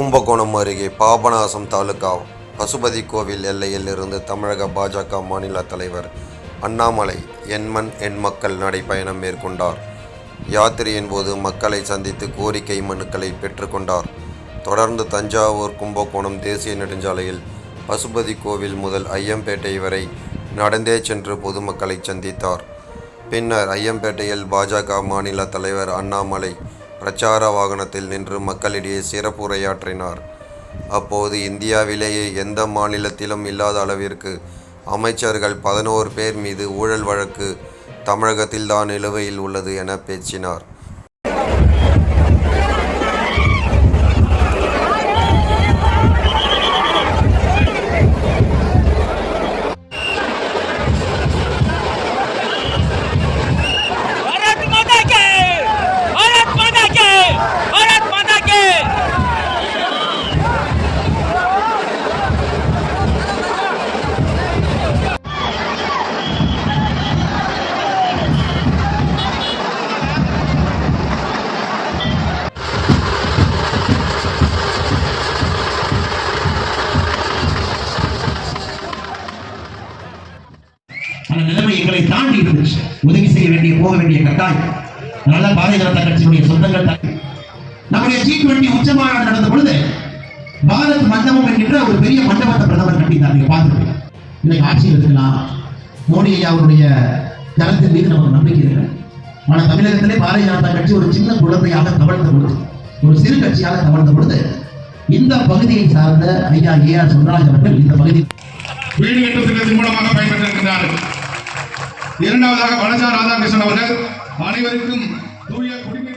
கும்பகோணம் அருகே பாபநாசம் தாலுகா பசுபதி கோவில் எல்லையில் இருந்து தமிழக பாஜக மாநில தலைவர் அண்ணாமலை எண்மண் எண்மக்கள் நடைப்பயணம் மேற்கொண்டார். யாத்திரையின் போது மக்களை சந்தித்து கோரிக்கை மனுக்களை பெற்றுக்கொண்டார் தொடர்ந்து தஞ்சாவூர் கும்பகோணம் தேசிய நெடுஞ்சாலையில் பசுபதி கோவில் முதல் ஐயம்பேட்டை வரை நடந்தே சென்று பொதுமக்களை சந்தித்தார். பின்னர் ஐயம்பேட்டையில் பாஜக மாநில தலைவர் அண்ணாமலை பிரச்சார வாகனத்தில் நின்று மக்களிடையே சிறப்பு உரையாற்றினார். அப்போது இந்தியாவிலேயே எந்த மாநிலத்திலும் இல்லாத அளவிற்கு அமைச்சர்கள் பதினோரு பேர் மீது ஊழல் வழக்கு தமிழகத்தில்தான் நிலுவையில் உள்ளது என பேச்சினார். அந்த நிலைமை எங்களை தாண்டி இருந்துச்சு. உதவி செய்ய வேண்டிய போக வேண்டிய கட்டாயம். நல்ல பாரதிய ஜனதா கட்சியினுடைய சொந்தங்கள் நம்முடைய ஜி டுவெண்டி உச்ச மாநாடு நடந்த பொழுது பாரத் மண்டபம் என்கின்ற ஒரு பெரிய மண்டபத்தை பிரதமர் கட்டினார். நீங்க பார்த்துருக்கீங்க இன்னைக்கு ஆட்சியில் இருக்கலாம் மோடி ஐயா அவருடைய தரத்தின் மீது நமக்கு நம்பிக்கை இருக்கு ஆனால் தமிழகத்திலே பாரதிய ஜனதா கட்சி ஒரு சின்ன குழந்தையாக தவழ்ந்த பொழுது ஒரு சிறு கட்சியாக தவழ்ந்த பொழுது இந்த பகுதியை சார்ந்த ஐயா ஏ ஆர் சுந்தரராஜ் அவர்கள் இந்த பகுதி வீடு கட்டும் திட்டத்தின் மூலமாக பயன்பெற்றிருக்கிறார்கள் இரண்டாவதாக வனஜா ராதாகிருஷ்ணன் அவர்கள் அனைவருக்கும் தூய குடிமை